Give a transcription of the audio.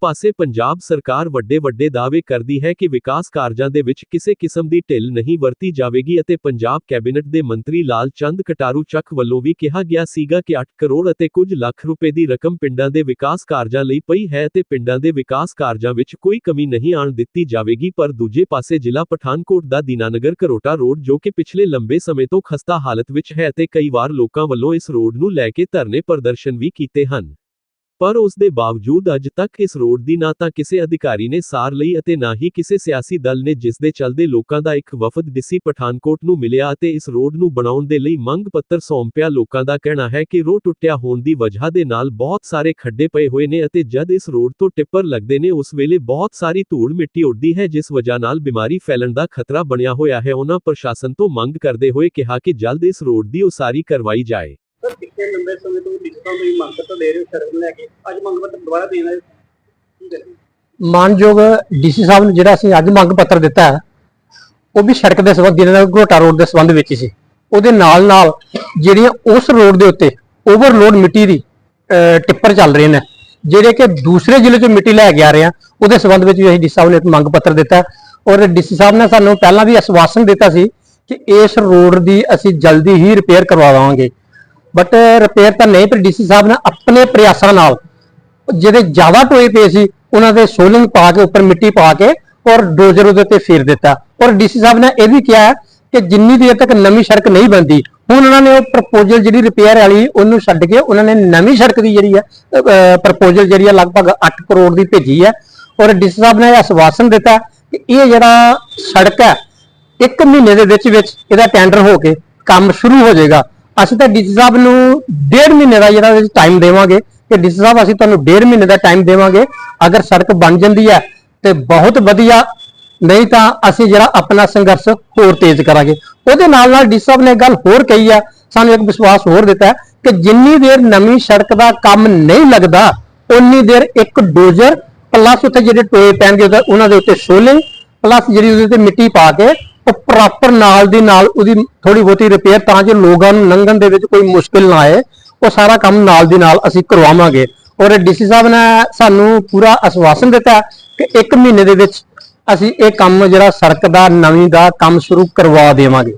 ਪਾਸੇ ਪੰਜਾਬ ਸਰਕਾਰ ਵੱਡੇ ਵੱਡੇ ਦਾਅਵੇ ਕਰਦੀ ਹੈ ਕਿ ਵਿਕਾਸ ਕਾਰਜਾਂ ਦੇ ਵਿੱਚ ਕਿਸੇ ਕਿਸਮ ਦੀ ਢਿੱਲ ਨਹੀਂ ਵਰਤੀ ਜਾਵੇਗੀ ਅਤੇ ਪੰਜਾਬ ਕੈਬਨਿਟ ਦੇ ਮੰਤਰੀ ਲਾਲ ਚੰਦ ਕਟਾਰੂ ਚੱਕ ਵੱਲੋਂ ਵੀ ਕਿਹਾ ਗਿਆ ਸੀਗਾ ਕਿ 8 ਕਰੋੜ ਅਤੇ ਕੁਝ ਲੱਖ ਰੁਪਏ ਦੀ ਰਕਮ ਪਿੰਡਾਂ ਦੇ ਵਿਕਾਸ ਕਾਰਜਾਂ ਲਈ ਪਈ ਹੈ ਅਤੇ ਪਿੰਡਾਂ ਦੇ ਵਿਕਾਸ ਕਾਰਜਾਂ ਵਿੱਚ ਕੋਈ ਕਮੀ ਨਹੀਂ ਆਣ ਦਿੱਤੀ ਜਾਵੇਗੀ, ਪਰ ਦੂਜੇ ਪਾਸੇ ਜ਼ਿਲ੍ਹਾ ਪਠਾਨਕੋਟ ਦਾ ਦੀਨਾਨਗਰ ਕਰੋਟਾ ਰੋਡ ਜੋ ਕਿ ਪਿਛਲੇ ਲੰਬੇ ਸਮੇਂ ਤੋਂ ਖਸਤਾ ਹਾਲਤ ਵਿੱਚ ਹੈ ਅਤੇ ਕਈ ਵਾਰ ਲੋਕਾਂ ਵੱਲੋਂ ਇਸ ਰੋਡ ਨੂੰ ਲੈ ਕੇ ਧਰਨੇ ਪ੍ਰਦਰਸ਼ਨ ਵੀ ਕੀਤੇ ਹਨ। ਪਰ ਉਸ ਦੇ ਬਾਵਜੂਦ ਅੱਜ ਤੱਕ ਇਸ ਰੋਡ ਦੀ ਨਾ ਤਾਂ ਕਿਸੇ ਅਧਿਕਾਰੀ ਨੇ ਸਾਰ ਲਈ ਅਤੇ ਨਾ ਹੀ ਕਿਸੇ ਸਿਆਸੀ ਦਲ ਨੇ ਜਿਸ ਦੇ ਚੱਲਦੇ ਲੋਕਾਂ ਦਾ ਇੱਕ ਵਫਦ ਡੀਸੀ ਪਠਾਨਕੋਟ ਨੂੰ ਮਿਲਿਆ ਅਤੇ ਇਸ ਰੋਡ ਨੂੰ ਬਣਾਉਣ ਦੇ ਲਈ ਮੰਗ ਪੱਤਰ ਸੌਂਪਿਆ ਲੋਕਾਂ ਦਾ ਕਹਿਣਾ ਹੈ ਕਿ ਰੋਡ ਟੁੱਟਿਆ ਹੋਣ ਦੀ ਵਜ੍ਹਾ ਦੇ ਨਾਲ ਬਹੁਤ ਸਾਰੇ ਖੱਡੇ ਪਏ ਹੋਏ ਨੇ ਅਤੇ ਜਦ ਇਸ ਰੋਡ ਤੋਂ ਟਿੱਪਰ ਲੱਗਦੇ ਨੇ, ਉਸ ਵੇਲੇ ਬਹੁਤ ਸਾਰੀ ਧੂੜ ਮਿੱਟੀ ਉੱਡਦੀ ਹੈ, ਜਿਸ ਵਜ੍ਹਾ ਨਾਲ ਬਿਮਾਰੀ ਫੈਲਣ ਦਾ ਖਤਰਾ ਬਣਿਆ ਹੋਇਆ ਹੈ। ਉਹਨਾਂ ਪ੍ਰਸ਼ਾਸਨ ਤੋਂ ਮੰਗ ਕਰਦੇ ਹੋਏ ਕਿਹਾ ਕਿ ਜਲਦ ਇਸ ਰੋਡ ਦੀ ਉਸਾਰੀ ਕਰਵਾਈ ਜਾਏ। ਸਰ ਪਿਛਲੇ ਲੰਬੇ ਸਮੇਂ ਤੋਂ ਡਿਸਕਾਂ ਦੀ ਮੰਗ ਪੱਤਰ ਦੇ ਰਹੇ ਹੋ, ਸ਼ਰਮ ਲੈ ਕੇ? ਅੱਜ ਮੰਗ ਪੱਤਰ ਦੁਬਾਰਾ ਦੇਣਾ ਹੈ? ਮਾਨਯੋਗ ਡੀਸੀ ਸਾਹਿਬ ਨੂੰ ਜਿਹੜਾ ਅਸੀਂ ਅੱਜ ਮੰਗ ਪੱਤਰ ਦਿੱਤਾ ਹੈ, ਉਹ ਵੀ ਸੜਕ ਦੇ ਸੰਬੰਧ ਜਿਹਨਾਂ ਦਾ ਘੋਟਾ ਰੋਡ ਦੇ ਸੰਬੰਧ ਵਿੱਚ ਸੀ। ਉਹਦੇ ਨਾਲ ਨਾਲ ਜਿਹੜੀਆਂ ਉਸ ਰੋਡ ਦੇ ਉੱਤੇ ਓਵਰਲੋਡ ਮਿੱਟੀ ਦੀ ਟਿੱਪਰ ਚੱਲ ਰਹੇ ਨੇ, ਜਿਹੜੇ ਕਿ ਦੂਸਰੇ ਜ਼ਿਲ੍ਹੇ ਤੋਂ ਮਿੱਟੀ ਲੈ ਕੇ ਆ ਰਹੇ ਆ, ਉਹਦੇ ਸੰਬੰਧ ਵਿੱਚ ਵੀ ਅਸੀਂ ਡੀਸੀ ਸਾਹਿਬ ਨੂੰ ਇੱਕ ਮੰਗ ਪੱਤਰ ਦਿੱਤਾ ਹੈ। ਔਰ ਡੀਸੀ ਸਾਹਿਬ ਨੇ ਸਾਨੂੰ ਪਹਿਲਾਂ ਵੀ ਆਸ਼ਵਾਸਨ ਦਿੱਤਾ ਸੀ ਕਿ ਇਸ ਰੋਡ ਦੀ ਅਸੀਂ ਜਲਦੀ ਹੀ ਰਿਪੇਅਰ ਕਰਵਾ ਦੇਵਾਂਗੇ। ਬਟ ਰਿਪੇਅਰ eh, ਤਾਂ ਨਹੀਂ, ਪਰ ਡੀਸੀ ਸਾਹਿਬ ਨੇ ਆਪਣੇ ਪ੍ਰਯਾਸਾਂ ਨਾਲ ਜਿਹੜੇ ਜ਼ਿਆਦਾ ਟੋਏ ਪਏ ਸੀ, ਉਹਨਾਂ ਦੇ ਸੋਲਿੰਗ ਪਾ ਕੇ, ਉੱਪਰ ਮਿੱਟੀ ਪਾ ਕੇ ਔਰ ਡੋਜ਼ਰ ਉਹਦੇ ਤੇ ਫੇਰ ਦਿੱਤਾ। ਔਰ ਡੀਸੀ ਸਾਹਿਬ ਨੇ ਇਹ ਵੀ ਕਿਹਾ ਕਿ ਜਿੰਨੀ ਦੇਰ ਤੱਕ ਨਵੀਂ ਸੜਕ ਨਹੀਂ ਬਣਦੀ, ਹੁਣ ਉਹਨਾਂ ਨੇ ਉਹ ਪ੍ਰਪੋਜ਼ਲ ਜਿਹੜੀ ਰਿਪੇਅਰ ਵਾਲੀ ਉਹਨੂੰ ਛੱਡ ਕੇ ਉਹਨਾਂ ਨੇ ਨਵੀਂ ਸੜਕ ਦੀ ਜਿਹੜੀ ਹੈ ਪ੍ਰਪੋਜ਼ਲ ਜਿਹੜੀ ਹੈ ਲਗਭਗ 8 ਕਰੋੜ ਦੀ ਭੇਜੀ ਹੈ ਔਰ ਡੀਸੀ ਸਾਹਿਬ ਨੇ ਇਹ ਆਸ਼ਵਾਸਨ ਦਿੱਤਾ ਕਿ ਇਹ ਜਿਹੜਾ ਸੜਕ ਹੈ ਇੱਕ ਮਹੀਨੇ ਦੇ ਵਿੱਚ ਵਿੱਚ ਇਹਦਾ ਟੈਂਡਰ ਹੋ ਕੇ ਕੰਮ ਸ਼ੁਰੂ ਹੋ ਜਾਏਗਾ। ਅਸੀਂ ਤਾਂ ਡੀਸੀ ਸਾਹਿਬ ਨੂੰ ਡੇਢ ਮਹੀਨੇ ਦਾ ਜਿਹੜਾ ਟਾਈਮ ਦੇਵਾਂਗੇ ਕਿ ਡੀਸੀ ਸਾਹਿਬ ਅਸੀਂ ਤੁਹਾਨੂੰ ਡੇਢ ਮਹੀਨੇ ਦਾ ਟਾਈਮ ਦੇਵਾਂਗੇ। ਅਗਰ ਸੜਕ ਬਣ ਜਾਂਦੀ ਹੈ ਤੇ ਬਹੁਤ ਵਧੀਆ, ਨਹੀਂ ਤਾਂ ਅਸੀਂ ਜਿਹੜਾ ਆਪਣਾ ਸੰਘਰਸ਼ ਹੋਰ ਤੇਜ਼ ਕਰਾਂਗੇ। ਉਹਦੇ ਨਾਲ ਨਾਲ ਡੀਸੀ ਸਾਹਿਬ ਨੇ ਗੱਲ ਹੋਰ ਕਹੀ ਹੈ ਸਾਨੂੰ ਇੱਕ ਵਿਸ਼ਵਾਸ ਹੋਰ ਦਿੱਤਾ ਕਿ ਜਿੰਨੀ ਦੇਰ ਨਵੀਂ ਸੜਕ ਦਾ ਕੰਮ ਨਹੀਂ ਲੱਗਦਾ ਉਨੀ ਦੇਰ ਇੱਕ ਡੋਜ਼ਰ ਪਲੱਸ ਉੱਥੇ ਜਿਹੜੇ ਟੋਏ ਪੈਣਗੇ ਉਹਦਾ- ਉਹਨਾਂ ਦੇ ਉੱਤੇ ਸੋਲਿੰਗ ਪਲੱਸ ਜਿਹੜੀ ਉਹਦੇ ਤੇ ਮਿੱਟੀ ਪਾ ਕੇ ਉਹ ਪ੍ਰੋਪਰ ਨਾਲ ਦੀ ਨਾਲ ਉਹਦੀ ਥੋੜੀ ਬਹੁਤੀ ਰਿਪੇਅਰ ਤਾਂ ਜੋ ਲੋਕਾਂ ਨੂੰ ਲੰਘਣ ਦੇ ਵਿੱਚ ਕੋਈ ਮੁਸ਼ਕਿਲ ਨਾ ਆਏ, ਉਹ ਸਾਰਾ ਕੰਮ ਨਾਲ ਦੀ ਨਾਲ ਅਸੀਂ ਕਰਵਾਵਾਂਗੇ। ਔਰ ਡੀਸੀ ਸਾਹਿਬ ਨੇ ਸਾਨੂੰ ਪੂਰਾ ਆਸ਼ਵਾਸਨ ਦਿੱਤਾ ਕਿ 1 ਮਹੀਨੇ ਦੇ ਵਿੱਚ ਅਸੀਂ ਇਹ ਕੰਮ ਜਿਹੜਾ ਸੜਕ ਦਾ, ਨਵੀਂ ਦਾ ਕੰਮ ਸ਼ੁਰੂ ਕਰਵਾ ਦੇਵਾਂਗੇ।